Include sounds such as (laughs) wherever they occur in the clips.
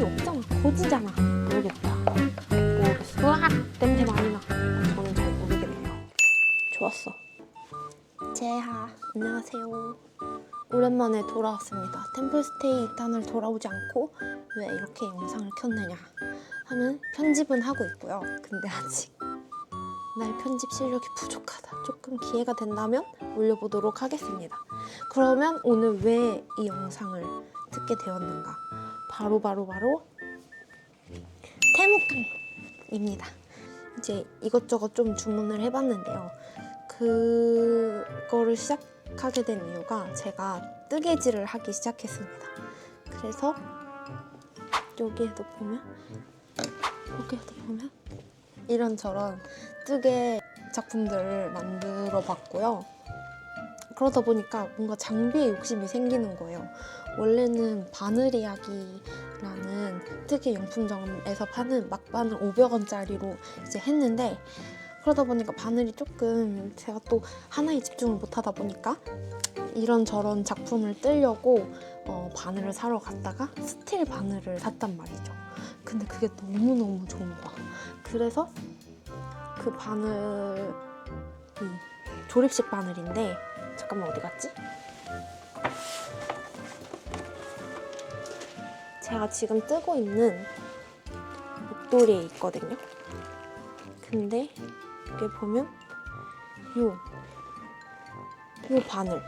영상이 없잖아. 거지잖아. 모르겠다. 모르겠어. 으악! 냄새 많이 나. 저는 잘 모르겠네요. 좋았어. 재하, 안녕하세요. 오랜만에 돌아왔습니다. 템플스테이 단을 돌아오지 않고 왜 이렇게 영상을 켰느냐 하는 편집은 하고 있고요. 근데 아직 날 편집 실력이 부족하다. 조금 기회가 된다면 올려보도록 하겠습니다. 그러면 오늘 왜 이 영상을 듣게 되었는가? 바로 바로 바로 태무탕입니다. 이제 이것저것 좀 주문을 해봤는데요. 그거를 시작하게 된 이유가 제가 뜨개질을 하기 시작했습니다. 그래서 여기에도 보면 여기에도 보면 이런저런 뜨개 작품들을 만들어 봤고요. 그러다 보니까 뭔가 장비에 욕심이 생기는 거예요. 원래는 바늘 이야기라는 뜨개 용품점에서 파는 막바늘 500원짜리로 이제 했는데 그러다 보니까 바늘이 조금 제가 또 하나에 집중을 못 하다 보니까 이런저런 작품을 뜨려고 어, 바늘을 사러 갔다가 스틸 바늘을 샀단 말이죠. 근데 그게 너무너무 좋은 거야. 그래서 그 바늘이 조립식 바늘인데 잠깐만 어디 갔지? 제가 지금 뜨고 있는 목도리에 있거든요. 근데 여기 보면 요, 요 바늘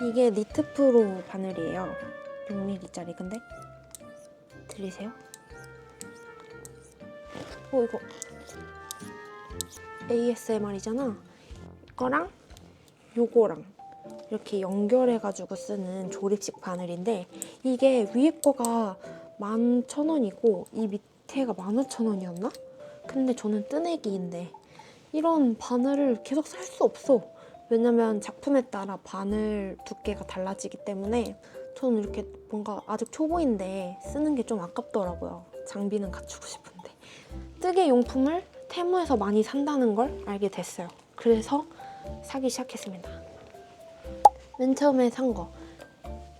이게 니트프로 바늘이에요. 6mm짜리 근데 들리세요? 어 이거 ASMR이잖아. 이거랑 요거랑 이렇게 연결해가지고 쓰는 조립식 바늘인데 이게 위에 거가 11,000원이고 이 밑에가 15,000원이었나? 근데 저는 뜨내기인데 이런 바늘을 계속 살 수 없어. 왜냐면 작품에 따라 바늘 두께가 달라지기 때문에 저는 이렇게 뭔가 아직 초보인데 쓰는 게 좀 아깝더라고요. 장비는 갖추고 싶은데. 뜨개 용품을 테무에서 많이 산다는 걸 알게 됐어요. 그래서 사기 시작했습니다. 맨 처음에 산 거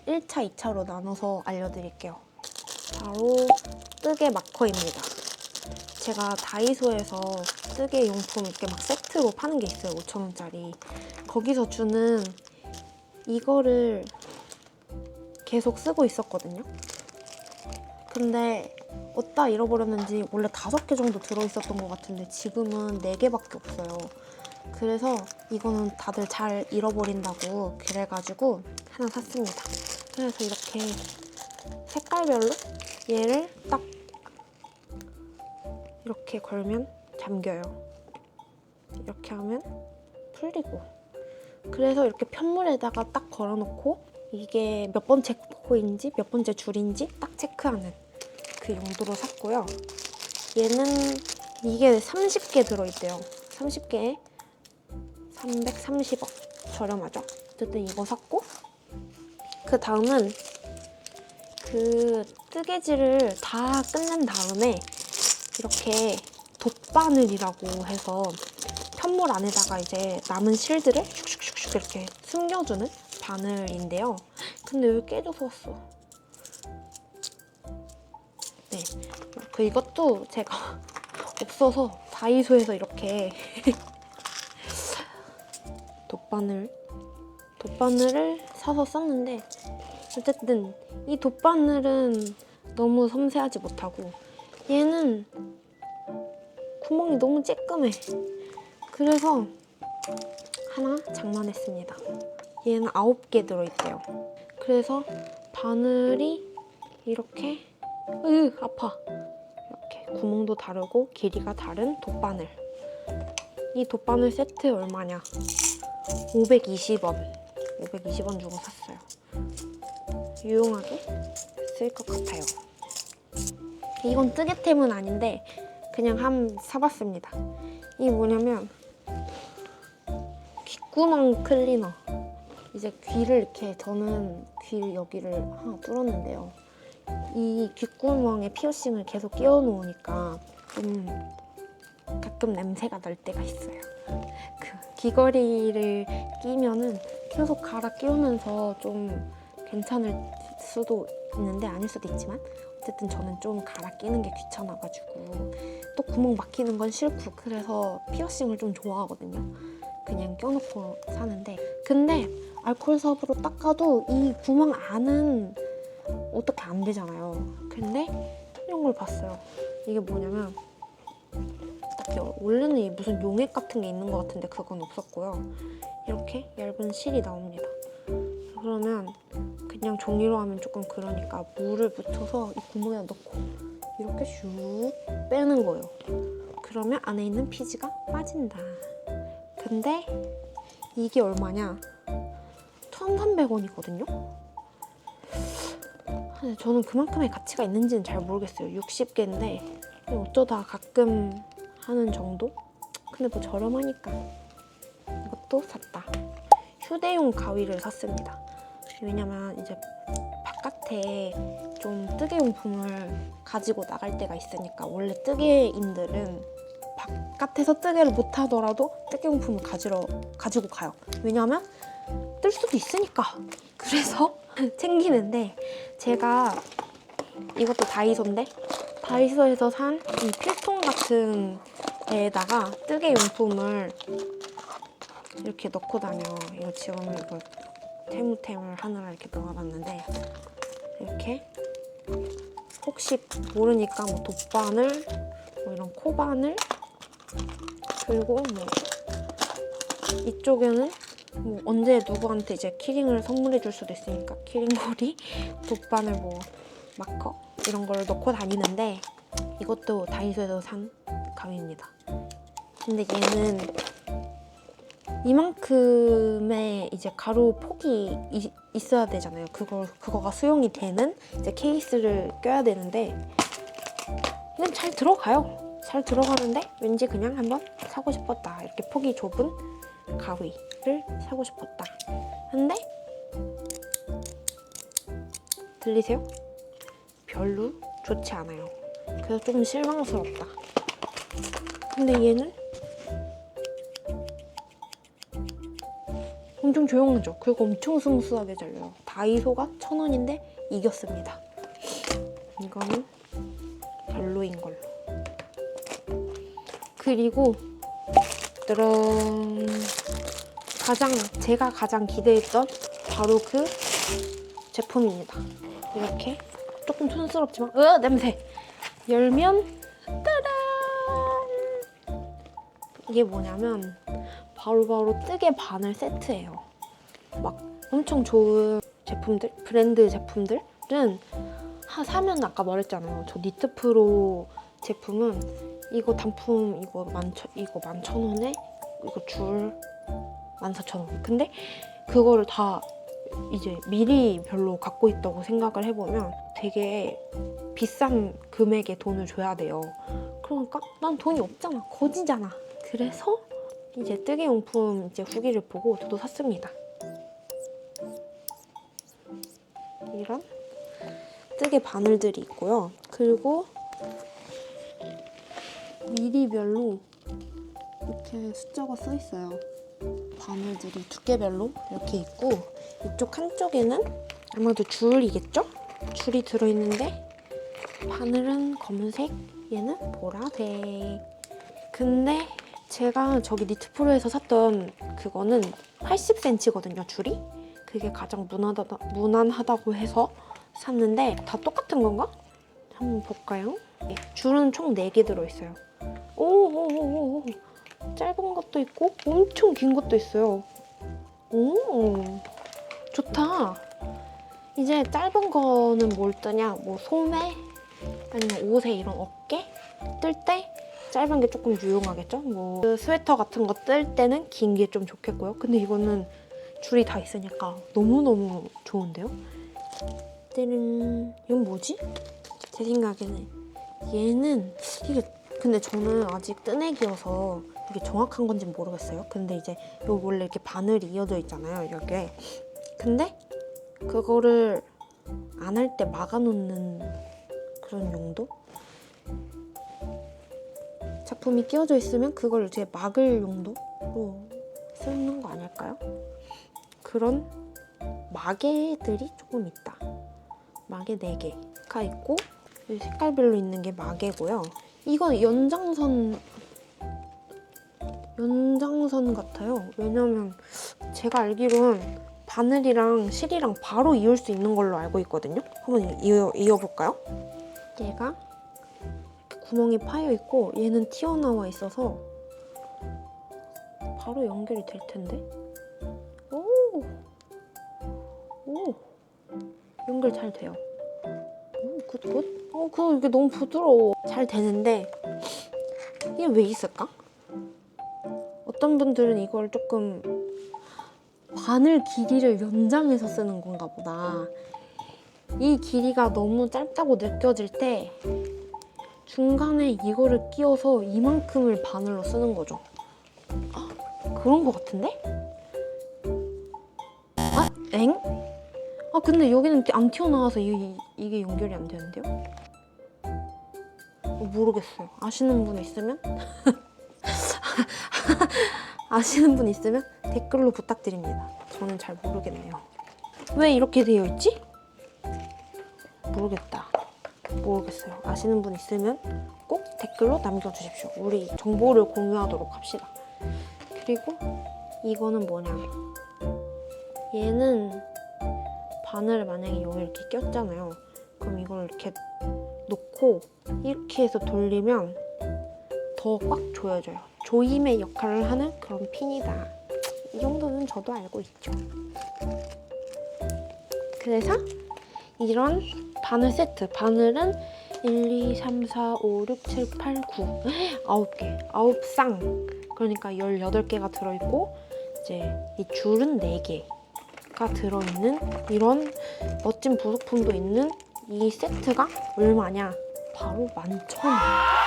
1차, 2차로 나눠서 알려드릴게요. 바로 뜨개 마커입니다. 제가 다이소에서 뜨개 용품 이렇게 막 세트로 파는 게 있어요. 5,000원짜리. 거기서 주는 이거를 계속 쓰고 있었거든요. 근데 어디다 잃어버렸는지 원래 다섯 개 정도 들어있었던 것 같은데 지금은 네 개밖에 없어요. 그래서 이거는 다들 잘 잃어버린다고 그래가지고 하나 샀습니다. 그래서 이렇게 색깔별로 얘를 딱 이렇게 걸면 잠겨요. 이렇게 하면 풀리고. 그래서 이렇게 편물에다가 딱 걸어놓고 이게 몇 번째 코인지 몇 번째 줄인지 딱 체크하는 그 용도로 샀고요. 얘는 이게 30개 들어있대요. 30개에 330원. 저렴하죠? 어쨌든 이거 샀고 그 다음은 그 뜨개질을 다 끝낸 다음에 이렇게 돗바늘이라고 해서 편물 안에다가 이제 남은 실들을 슉슉슉슉 이렇게 숨겨주는 바늘인데요. 근데 여기 깨져서 왔어. 네. 그 이것도 제가 (laughs) 없어서 다이소에서 이렇게 (laughs) 돗바늘 돗바늘을 사서 썼는데 어쨌든 이 돗바늘은 너무 섬세하지 못하고 얘는 구멍이 너무 쬐끔해. 그래서 하나 장만했습니다. 얘는 아홉 개 들어있대요. 그래서 바늘이 이렇게 으 아파. 이렇게 구멍도 다르고 길이가 다른 돗바늘. 이 돗바늘 세트 얼마냐? 520원. 520원 주고 샀어요. 유용하게 쓸 것 같아요. 이건 뜨개템은 아닌데 그냥 한 사봤습니다. 이게 뭐냐면 귓구멍 클리너. 이제 귀를 이렇게 저는 귀 여기를 하나 뚫었는데요. 이 귓구멍에 피어싱을 계속 끼워 놓으니까 좀 가끔 냄새가 날 때가 있어요. 그 귀걸이를 끼면은 계속 갈아 끼우면서 좀 괜찮을 수도 있는데 아닐 수도 있지만 어쨌든 저는 좀 갈아 끼는 게 귀찮아가지고 또 구멍 막히는 건 싫고 그래서 피어싱을 좀 좋아하거든요. 그냥 껴놓고 사는데 근데 알코올 삽으로 닦아도 이 구멍 안은 어떻게 안 되잖아요. 근데 이런 걸 봤어요. 이게 뭐냐면 딱히 원래는 이 무슨 용액 같은 게 있는 것 같은데 그건 없었고요. 이렇게 얇은 실이 나옵니다. 그러면 그냥 종이로 하면 조금 그러니까 물을 묻혀서 이 구멍에 넣고 이렇게 슉 빼는 거예요. 그러면 안에 있는 피지가 빠진다. 근데 이게 얼마냐? 1,300원이거든요? 근데 저는 그만큼의 가치가 있는지는 잘 모르겠어요. 60개인데 어쩌다 가끔 하는 정도? 근데 뭐 저렴하니까 이것도 샀다. 휴대용 가위를 샀습니다. 왜냐면 이제 바깥에 좀 뜨개 용품을 가지고 나갈 때가 있으니까 원래 뜨개인들은 바깥에서 뜨개를 못 하더라도 뜨개 용품을 가지러 가지고 가요. 왜냐면 뜰 수도 있으니까. 그래서 (laughs) 챙기는데 제가 이것도 다이소인데 다이소에서 산 이 필통 같은 데에다가 뜨개 용품을 이렇게 넣고 다녀. 이거 지금 이거 태무템을 하느라 이렇게 넣어봤는데 이렇게 혹시 모르니까 뭐 돗바늘, 뭐 이런 코바늘 그리고 뭐 이쪽에는 뭐 언제 누구한테 이제 키링을 선물해 줄 수도 있으니까 키링고리, 돗바늘 (laughs) 뭐 마커 이런 걸 넣고 다니는데 이것도 다이소에서 산 가위입니다. 근데 얘는 이만큼의 이제 가루 폭이 이- 있어야 되잖아요. 그걸 그거가 수용이 되는 이제 케이스를 껴야 되는데 이건 잘 들어가요. 잘 들어가는데 왠지 그냥 한번 사고 싶었다. 이렇게 폭이 좁은 가위를 사고 싶었다. 근데 들리세요? 별로 좋지 않아요. 그래서 좀 실망스럽다. 근데 얘는 엄청 조용하죠. 그리고 엄청 스무스하게 잘려요. 다이소가 천 원인데 이겼습니다. 이거는 별로인 걸로. 그리고 따란 가장 제가 가장 기대했던 바로 그 제품입니다. 이렇게 조금 촌스럽지만 으 냄새 열면 따란 이게 뭐냐면 바로 바로 뜨개 바늘 세트예요. 막 엄청 좋은 제품들, 브랜드 제품들은 하 사면 아까 말했잖아요. 저 니트 프로 제품은 이거 단품 이거 만천 이거 만천 원에 이거 줄 만 사천 원. 근데 그거를 다 이제 미리 별로 갖고 있다고 생각을 해보면 되게 비싼 금액의 돈을 줘야 돼요. 그러니까 난 돈이 없잖아. 거지잖아. 그래서 이제 뜨개 용품 이제 후기를 보고 저도 샀습니다. 이런 뜨개 바늘들이 있고요. 그리고 미리별로 이렇게 숫자가 써 있어요. 바늘들이 두께별로 이렇게 있고 이쪽 한쪽에는 아마도 줄이겠죠? 줄이 들어있는데 바늘은 검은색, 얘는 보라색. 근데 제가 저기 니트프로에서 샀던 그거는 80cm거든요, 줄이. 그게 가장 무난하다, 무난하다고 해서 샀는데 다 똑같은 건가? 한번 볼까요? 네, 줄은 총 4개 들어있어요. 오오오오 짧은 것도 있고 엄청 긴 것도 있어요. 오 좋다. 이제 짧은 거는 뭘 뜨냐? 뭐 소매 아니면 옷에 이런 어깨 뜰 때 짧은 게 조금 유용하겠죠? 뭐 그 스웨터 같은 거 뜰 때는 긴 게 좀 좋겠고요. 근데 이거는 줄이 다 있으니까 너무너무 좋은데요? 뜨는 이건 뭐지? 제 생각에는 얘는 이게 근데 저는 아직 뜨내기여서 이게 정확한 건지 는 모르겠어요. 근데 이제 요 원래 이렇게 바늘이 이어져 있잖아요. 여기에. 근데 그거를 안 할 때 막아놓는 그런 용도? 작품이 끼워져 있으면 그걸 이제 막을 용도로 쓰는 거 아닐까요? 그런 마개들이 조금 있다. 마개 4개가 있고 이 색깔별로 있는 게 마개고요. 이건 연장선 연장선 같아요. 왜냐면 제가 알기로는 바늘이랑 실이랑 바로 이을 수 있는 걸로 알고 있거든요. 한번 이어, 이어볼까요? 얘가 구멍이 파여 있고 얘는 튀어나와 있어서 바로 연결이 될 텐데. 오, 오, 연결 잘 돼요. 오, 굿, 굿. 어, 그거 이게 너무 부드러워. 잘 되는데 이게 왜 있을까? 어떤 분들은 이걸 조금 바늘 길이를 연장해서 쓰는 건가 보다. 이 길이가 너무 짧다고 느껴질 때 중간에 이거를 끼워서 이만큼을 바늘로 쓰는 거죠. 아, 그런 것 같은데? 아, 엥? 아, 근데 여기는 안 튀어나와서 이, 이게 연결이 안 되는데요? 어, 모르겠어요. 아시는 분 있으면? (laughs) (laughs) 아시는 분 있으면 댓글로 부탁드립니다. 저는 잘 모르겠네요. 왜 이렇게 되어 있지? 모르겠다. 모르겠어요. 아시는 분 있으면 꼭 댓글로 남겨주십시오. 우리 정보를 공유하도록 합시다. 그리고 이거는 뭐냐? 얘는 바늘을 만약에 여기 이렇게 꼈잖아요. 그럼 이걸 이렇게 놓고 이렇게 해서 돌리면 더 꽉 조여져요. 조임의 역할을 하는 그런 핀이다. 이 정도는 저도 알고 있죠. 그래서 이런 바늘 세트. 바늘은 1, 2, 3, 4, 5, 6, 7, 8, 9. 9개. 9쌍. 그러니까 18개가 들어있고, 이제 이 줄은 4개가 들어있는 이런 멋진 부속품도 있는 이 세트가 얼마냐? 바로 11,000원.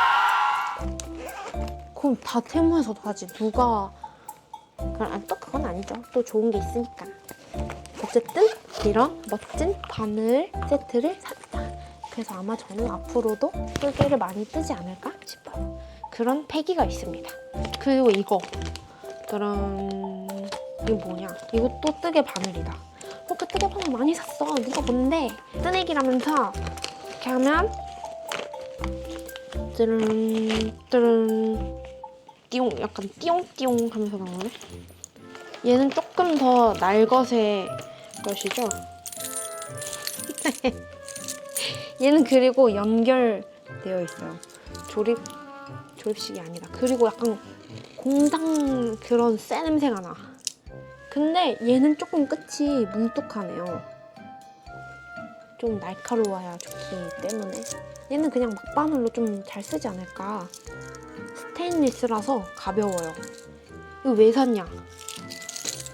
그럼 다 테무에서도 하지. 누가. 그럼 아, 또 그건 아니죠. 또 좋은 게 있으니까. 어쨌든 이런 멋진 바늘 세트를 샀다. 그래서 아마 저는 앞으로도 뿔개를 많이 뜨지 않을까 싶어요. 그런 패기가 있습니다. 그리고 이거. 그런 이거 뭐냐? 이것도 뜨개 바늘이다. 이렇게 뜨개 바늘 많이 샀어. 네가 뭔데? 뜨내기라면서 이렇게 하면 뜨른 뜨른 띠용 약간 띠용띠용 하면서 나오네. 얘는 조금 더 날것의 것이죠. (laughs) 얘는 그리고 연결되어 있어요. 조립 조립식이 아니다. 그리고 약간 공장 그런 쎄 냄새가 나. 근데 얘는 조금 끝이 뭉툭하네요. 좀 날카로워야 좋기 때문에 얘는 그냥 막바늘로 좀 잘 쓰지 않을까. 스테인리스라서 가벼워요. 이거 왜 샀냐?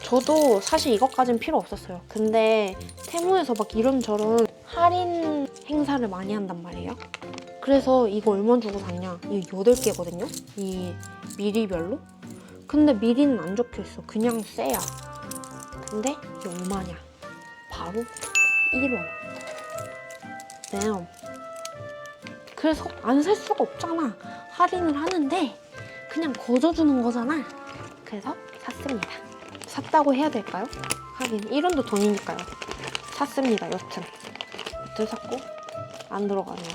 저도 사실 이것까진 필요 없었어요. 근데 테무에서 막 이런저런 할인 행사를 많이 한단 말이에요. 그래서 이거 얼마 주고 샀냐? 이거 8개거든요? 이 미리별로? 근데 미리는 안 적혀 있어. 그냥 쎄야. 근데 이게 얼마냐? 바로 1원. 네. 그래서 안 살 수가 없잖아. 할인을 하는데 그냥 거저주는 거잖아. 그래서 샀습니다. 샀다고 해야 될까요? 하긴 1원도 돈이니까요. 샀습니다. 여튼. 여튼 샀고 안 들어가네요.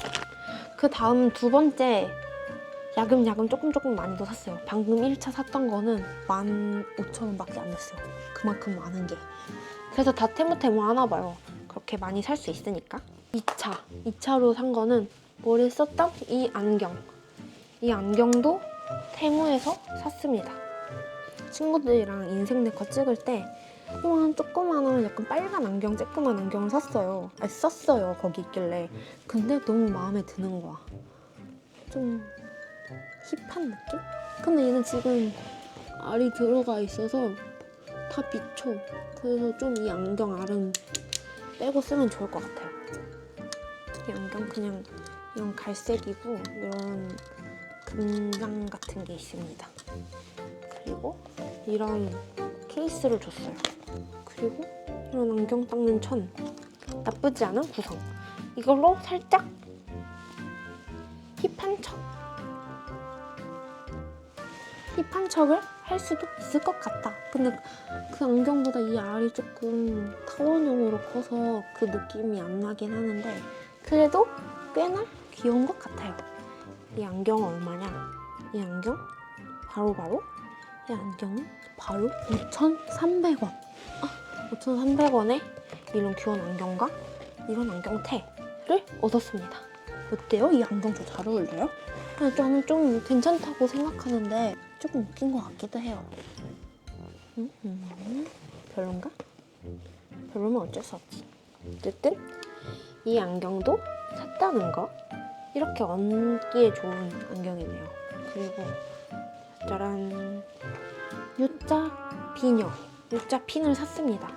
그 다음 두 번째 야금야금 조금 조금 많이 더 샀어요. 방금 1차 샀던 거는 15,000원밖에 안 냈어요. 그만큼 많은 게. 그래서 다 테무테무 하나 봐요. 그렇게 많이 살 수 있으니까. 2차. 2차로 산 거는 머리에 썼던 이 안경. 이 안경도 테무에서 샀습니다. 친구들이랑 인생 네컷 찍을 때 이만 조그마한 약간 빨간 안경, 쬐끄만 안경을 샀어요. 아니, 썼어요. 거기 있길래. 근데 너무 마음에 드는 거야. 좀 힙한 느낌? 근데 얘는 지금 알이 들어가 있어서 다 비쳐. 그래서 좀 이 안경 알은 빼고 쓰면 좋을 것 같아요. 이 안경 그냥 이런 갈색이고 이런 금장 같은 게 있습니다. 그리고 이런 케이스를 줬어요. 그리고 이런 안경 닦는 천 나쁘지 않은 구성. 이걸로 살짝 힙한 척 힙한 척을 할 수도 있을 것 같다. 근데 그 안경보다 이 알이 조금 타원형으로 커서 그 느낌이 안 나긴 하는데 그래도 꽤나 귀여운 것 같아요. 이 안경 얼마냐? 이 안경 바로 바로 이 안경은 바로 5,300원. 아, 5,300원에 이런 귀여운 안경과 이런 안경테를 얻었습니다. 어때요? 이 안경 저잘 어울려요? 그냥 저는 좀 괜찮다고 생각하는데 조금 웃긴 것 같기도 해요. 음, 음, 별론가? 별로면 어쩔 수 없지. 어쨌든 이 안경도 샀다는 거 이렇게 얹기에 좋은 안경이네요. 그리고 짜란 U자 비녀 U자 핀을 샀습니다.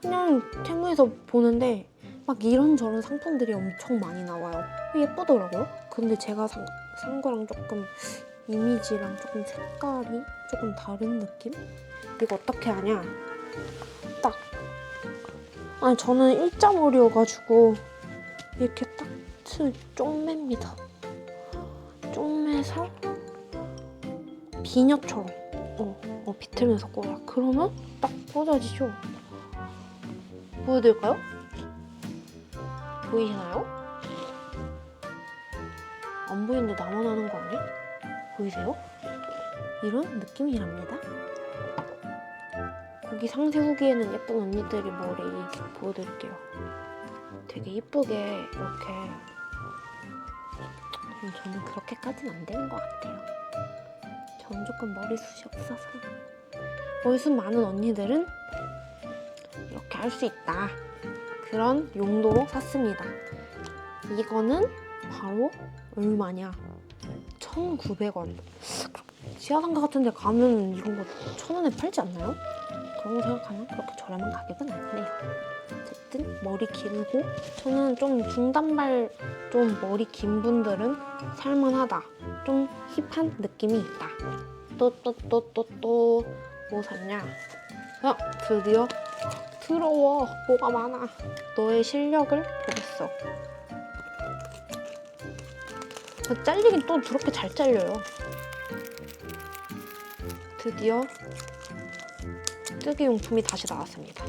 그냥 테무에서 보는데 막 이런저런 상품들이 엄청 많이 나와요. 예쁘더라고요. 근데 제가 산, 산 거랑 조금 이미지랑 조금 색깔이 조금 다른 느낌? 이거 어떻게 하냐? 딱. 아니, 저는 1.5려가지고 이렇게 딱 트, 쪽맵니다. 쪽매서 비녀처럼 어, 어, 비틀면서 꽂아. 그러면 딱 꽂아지죠. 보여드릴까요? 보이시나요? 안 보이는데 나만 하는 거 아니야? 보이세요? 이런 느낌이랍니다. 거기 상세 후기에는 예쁜 언니들이 머리 보여드릴게요. 되게 이쁘게 이렇게 음, 저는 그렇게까지는 안 되는 것 같아요. 저는 조금 머리숱이 없어서 머리숱 많은 언니들은 이렇게 할 수 있다. 그런 용도로 샀습니다. 이거는 바로 얼마냐? 1,900원. 지하상 가 같은 데 가면 이런 거 1,000원에 팔지 않나요? 그런 거 생각하면 그렇게 저렴한 가격은 아니네요. 어쨌든 머리 길고 저는 좀 중단발 좀 머리 긴 분들은 살만하다. 좀 힙한 느낌이 있다. 또 또 또 또 또 뭐 샀냐? 아 드디어 더러워 뭐가 많아. 너의 실력을 보겠어. 아, 잘리긴 또 저렇게 잘 잘려요. 드디어 뜨개 용품이 다시 나왔습니다.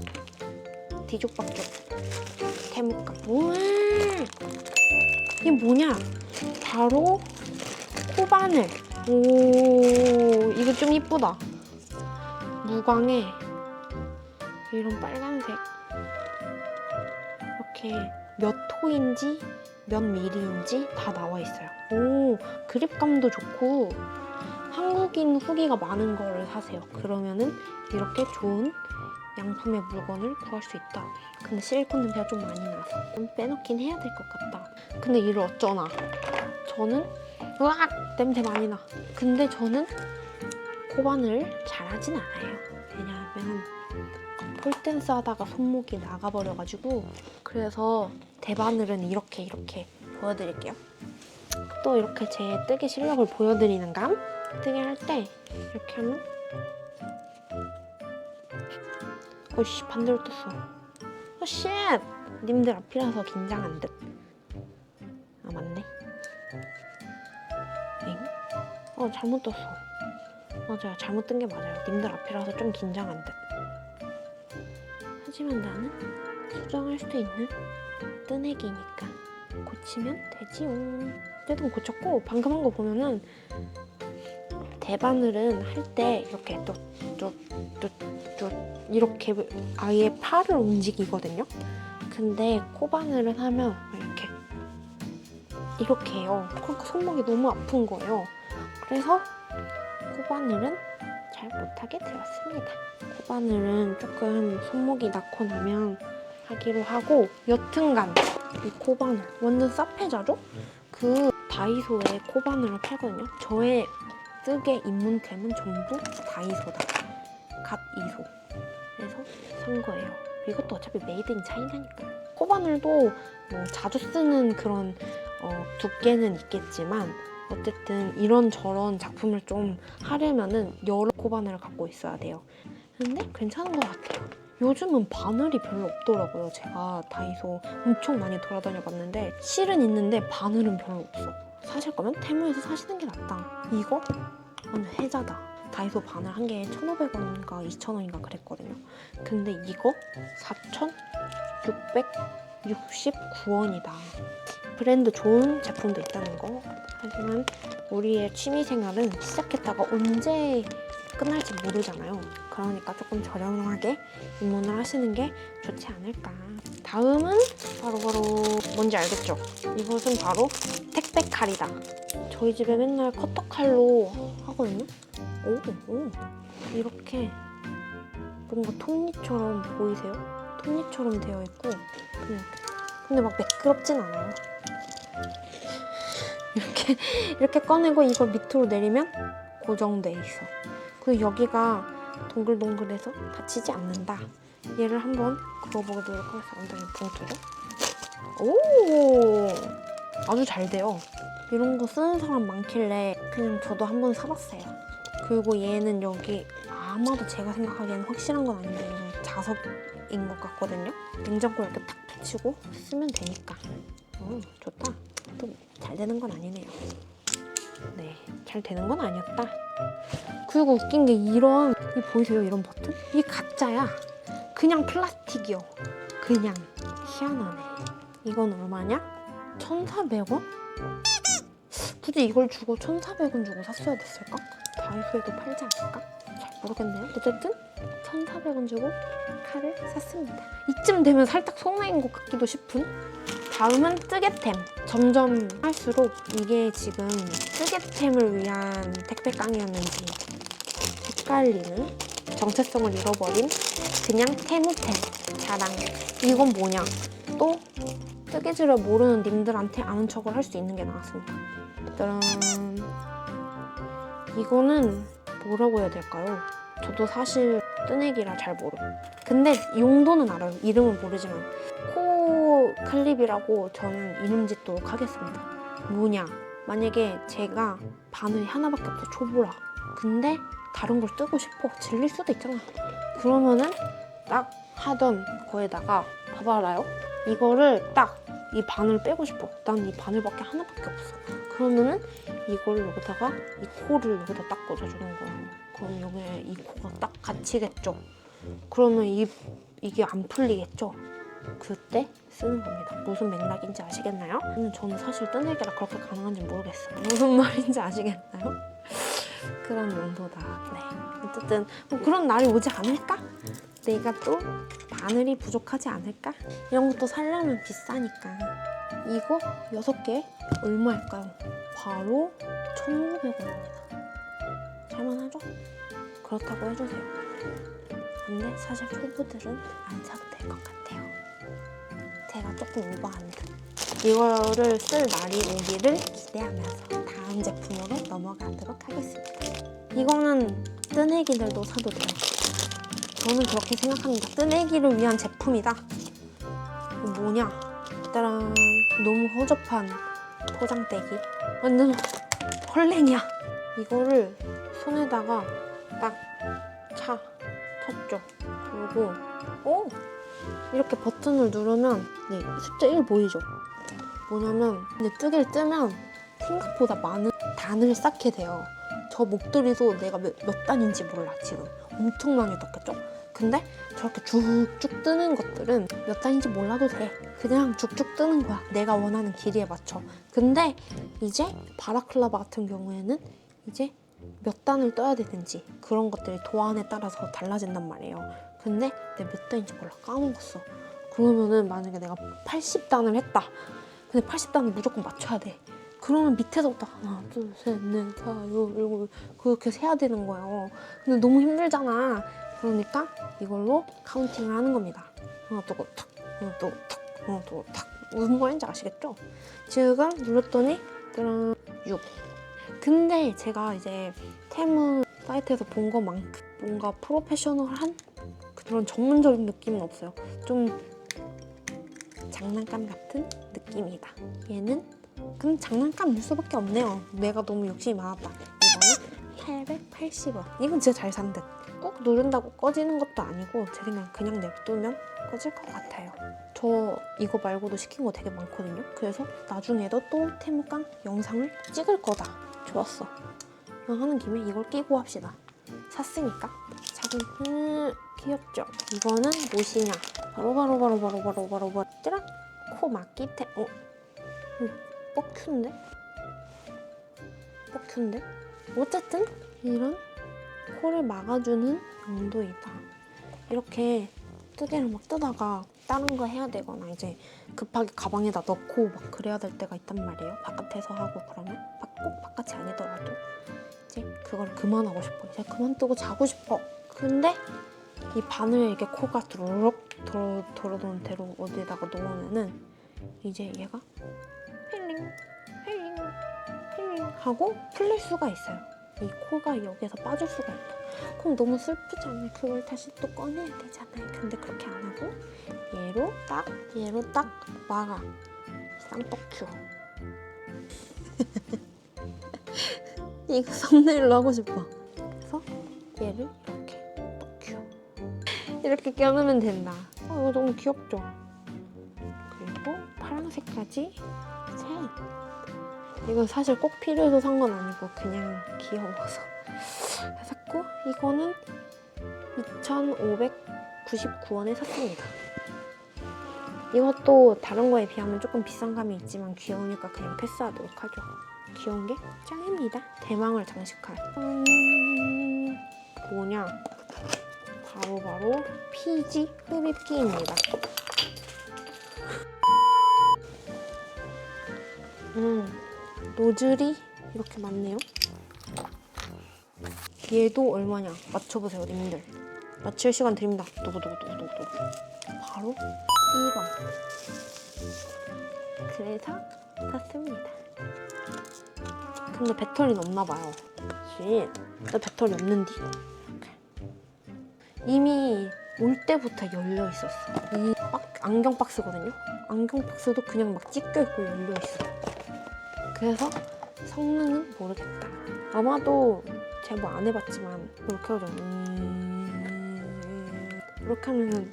뒤죽박죽 태무값. 우와! 이게 뭐냐? 바로 코바늘. 오, 이거 좀 이쁘다. 무광에 이런 빨간색. 이렇게 몇 호인지 몇 미리인지 다 나와 있어요. 오, 그립감도 좋고 한국인 후기가 많은 거를 사세요. 그러면은 이렇게 좋은 양품의 물건을 구할 수 있다. 근데 실리콘 냄새가 좀 많이 나서 좀 빼놓긴 해야 될 것 같다. 근데 이를 어쩌나. 저는 으악! 냄새 많이 나. 근데 저는 코바늘 잘하진 않아요. 왜냐하면 폴댄스 하다가 손목이 나가버려가지고 그래서 대바늘은 이렇게 이렇게 보여드릴게요. 또 이렇게 제 뜨개 실력을 보여드리는 감 뜨개 할 때 이렇게 하면 어씨 반대로 떴어. 어쉣! 님들 앞이라서 긴장한 듯아 맞네. 엥? 어 잘못 떴어. 맞아요. 잘못 뜬 게 맞아요. 님들 앞이라서 좀 긴장한 듯 하지만 나는 수정할 수도 있는 뜨내기니까 고치면 되지요 어쨌든 고쳤고 방금 한 거 보면은 대바늘은 할 때 이렇게 뚜뚜뚜뚜 이렇게 아예 팔을 움직이거든요. 근데 코바늘은 하면 이렇게 이렇게 해요. 그러니까 손목이 너무 아픈 거예요. 그래서 코바늘은 잘 못하게 되었습니다. 코바늘은 조금 손목이 낳고 나면 하기로 하고 여튼간 이 코바늘 완전 쌉해자죠? 그 다이소에 코바늘을 팔거든요. 저의 뜨개 입문템은 전부 다이소다. 갓 이소. 산 거예요. 이것도 어차피 메이드 인 차이나니까. 코바늘도 뭐 자주 쓰는 그런 어, 두께는 있겠지만 어쨌든 이런 저런 작품을 좀 하려면은 여러 코바늘을 갖고 있어야 돼요. 근데 괜찮은 것 같아요. 요즘은 바늘이 별로 없더라고요. 제가 다이소 엄청 많이 돌아다녀 봤는데 실은 있는데 바늘은 별로 없어. 사실 거면 테무에서 사시는 게 낫다. 이거 완전 해자다. 다이소 바늘 한 개에 1,500원인가 2,000원인가 그랬거든요. 근데 이거 4,669원이다. 브랜드 좋은 제품도 있다는 거. 하지만 우리의 취미 생활은 시작했다가 언제 끝날지 모르잖아요. 그러니까 조금 저렴하게 입문을 하시는 게 좋지 않을까. 다음은 바로바로 뭔지 알겠죠? 이것은 바로 택배 칼이다. 저희 집에 맨날 커터 칼로 하거든요. 오, 오. 이렇게 뭔가 톱니처럼 보이세요? 톱니처럼 되어 있고 그냥 이렇게. 근데 막 매끄럽진 않아요. 이렇게 이렇게 꺼내고 이걸 밑으로 내리면 고정돼 있어. 그리고 여기가 동글동글해서 다치지 않는다. 얘를 한번 그어보도록 하겠습니다. 엉덩이 봉투를. 오, 아주 잘 돼요. 이런 거 쓰는 사람 많길래 그냥 저도 한번 사봤어요. 그리고 얘는 여기 아마도 제가 생각하기에는 확실한 건 아닌데 이거 자석인 것 같거든요. 냉장고에 이렇게 탁 붙이고 쓰면 되니까. 오, 좋다. 또 잘 되는 건 아니네요. 네, 잘 되는 건 아니었다. 그리고 웃긴 게 이런 이 보이세요? 이런 버튼? 이게 가짜야. 그냥 플라스틱이요. 그냥 희한하네. 이건 얼마냐? 1,400원? 굳이 이걸 주고 1,400원 주고 샀어야 됐을까? 다이소에도 팔지 않을까? 잘 모르겠네요. 어쨌든 1,400원 주고 칼을 샀습니다. 이쯤 되면 살짝 소매인 것 같기도 싶은? 다음은 뜨개템. 점점 할수록 이게 지금 뜨개템을 위한 택배 깡이었는지 헷갈리는 정체성을 잃어버린 그냥 테무템 자랑. 이건 뭐냐? 또 뜨개질을 모르는 님들한테 아는 척을 할 수 있는 게 나왔습니다. 짜란. 이거는 뭐라고 해야 될까요? 저도 사실 뜨내기라 잘 모름. 근데 용도는 알아요. 이름은 모르지만 코 클립이라고 저는 이름 짓도록 하겠습니다. 뭐냐? 만약에 제가 바늘이 하나밖에 없어 초보라. 근데 다른 걸 뜨고 싶어. 질릴 수도 있잖아. 그러면은 딱 하던 거에다가 봐봐라요. 이거를 딱 이 바늘 빼고 싶어. 난 이 바늘밖에 하나밖에 없어. 그러면은 이걸 여기다가 이 코를 여기다 딱 꽂아주는 거야. 그럼 여기에 이 코가 딱 갇히겠죠. 그러면 이 이게 안 풀리겠죠. 그때 쓰는 겁니다. 무슨 맥락인지 아시겠나요? 음, 저는 사실 뜨내기라 그렇게 가능한지 모르겠어요. 무슨 말인지 아시겠나요? 그런 용도다. 네. 어쨌든 뭐 그런 날이 오지 않을까? 내가 또 바늘이 부족하지 않을까? 이런 것도 살려면 비싸니까. 이거 6개 얼마일까요? 바로 1,500원입니다. 살만하죠? 그렇다고 해주세요. 근데 사실 초보들은 안 사도 될 것 같아요. 제가 조금 오버한 듯. 이거를 쓸 날이 오기를 기대하면서 다음 제품으로 넘어가도록 하겠습니다. 이거는 뜨내기들도 사도 돼요. 저는 그렇게 생각합니다. 뜨내기를 위한 제품이다. 뭐냐? 따란 너무 허접한 포장대기. 완전 헐랭이야. 이거를 손에다가 딱 차. 쳤죠. 그리고 오! 이렇게 버튼을 누르면 네, 숫자 1 보이죠? 뭐냐면 근데 뜨개를 뜨면 생각보다 많은 단을 쌓게 돼요. 저 목도리도 내가 몇, 몇 단인지 몰라 지금 엄청 많이 떴겠죠? 근데 저렇게 쭉쭉 뜨는 것들은 몇 단인지 몰라도 돼. 그냥 쭉쭉 뜨는 거야. 내가 원하는 길이에 맞춰. 근데 이제 바라클라바 같은 경우에는 이제 몇 단을 떠야 되는지 그런 것들이 도안에 따라서 달라진단 말이에요. 근데 내가 몇 단인지 몰라 까먹었어. 그러면은 만약에 내가 80단을 했다. 근데 80단을 무조건 맞춰야 돼. 그러면 밑에서부터 하나, 둘, 셋, 넷, 다, 여, 일곱 그렇게 세야 되는 거예요. 근데 너무 힘들잖아. 그러니까 이걸로 카운팅을 하는 겁니다. 하나 뜨고 탁, 하나 뜨고 탁, 하나 뜨고 탁. 무슨 말인지 아시겠죠? 지금 눌렀더니 그런 6. 근데 제가 이제 테무 사이트에서 본 것만큼 뭔가 프로페셔널한 그런 전문적인 느낌은 없어요. 좀 장난감 같은 느낌이다. 얘는 그럼 장난감일 수밖에 없네요. 내가 너무 욕심이 많았다. 이거는 880원. 이건 진짜 잘 산 듯. 꾹 누른다고 꺼지는 것도 아니고 제 생각 그냥 냅두면 꺼질 것 같아요. 저 이거 말고도 시킨 거 되게 많거든요. 그래서 나중에도 또 테무깡 영상을 찍을 거다. 좋았어. 하는 김에 이걸 끼고 합시다. 샀으니까 작은 음, 귀엽죠? 이거는 무엇이냐? 바로 바로 바로 바로 바로 바로 바로 짜란 코 막기테 어? 음, 뻑큐인데? 뻑큐인데? 어쨌든 이런 코를 막아주는 용도이다. 이렇게 뜨개를 막 뜨다가 다른 거 해야 되거나 이제 급하게 가방에다 넣고 막 그래야 될 때가 있단 말이에요. 바깥에서 하고 그러면 바- 꼭 바깥이 아니더라도 이제 그걸 그만하고 싶어. 이제 그만두고 자고 싶어. 근데 이 바늘 이렇게 코가 두루룩 돌아 돌아도는 대로 어디다가 놓으면은 이제 얘가 힐링 힐링 힐링 하고 풀릴 수가 있어요. 이 코가 여기에서 빠질 수가 있다. 그럼 너무 슬프잖아요. 그걸 다시 또 꺼내야 되잖아요. 근데 그렇게 안 하고 얘로 딱 얘로 딱 막아. 쌍뻑큐. (laughs) 이거 썸네일로 하고 싶어. 그래서 얘를 이렇게 뻑큐. 이렇게 껴놓으면 된다. 어, 이거 너무 귀엽죠? 그리고 파란색까지 셋. 이건 사실 꼭 필요해서 산 건 아니고 그냥 귀여워서 샀고 이거는 2,599원에 샀습니다. 이것도 다른 거에 비하면 조금 비싼 감이 있지만 귀여우니까 그냥 패스하도록 하죠. 귀여운 게 짱입니다. 대망을 장식할. 음, 뭐냐? 바로바로 피지 흡입기입니다. 음, 노즐이 이렇게 많네요. 얘도 얼마냐? 맞춰보세요, 님들. 맞출 시간 드립니다. 두구두구두구두구. 바로 1원. 그래서 샀습니다. 근데 배터리는 없나 봐요. 쉿. 나 배터리 없는디. 이미 올 때부터 열려 있었어. 이 박, 안경 박스거든요. 안경 박스도 그냥 막 찢겨 있고 열려 있어. 그래서 성능은 모르겠다. 아마도 제가 뭐 안 해봤지만 이렇게 하죠. 음, 이렇게 하면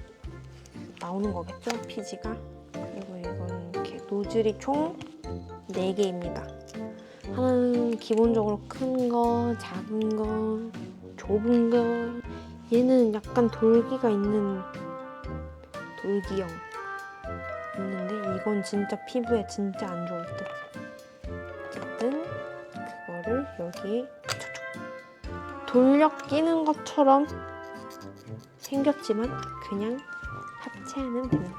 나오는 거겠죠? 피지가. 그리고 이건 이렇게 노즐이 총 4개입니다. 하나는 기본적으로 큰 거, 작은 거, 좁은 거. 얘는 약간 돌기가 있는 돌기형 있는데 이건 진짜 피부에 진짜 안 좋을 듯. 촉촉 돌려 끼는 것처럼 생겼지만 그냥 합체하면 됩니다.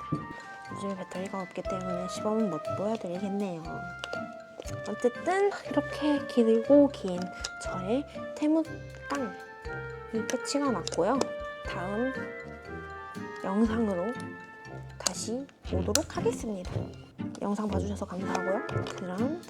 요즘 배터리가 없기 때문에 시범은 못 보여드리겠네요. 어쨌든 이렇게 길고 긴 저의 태무깡이 끝이가 났고요. 다음 영상으로 다시 오도록 하겠습니다. 영상 봐주셔서 감사하고요. 그럼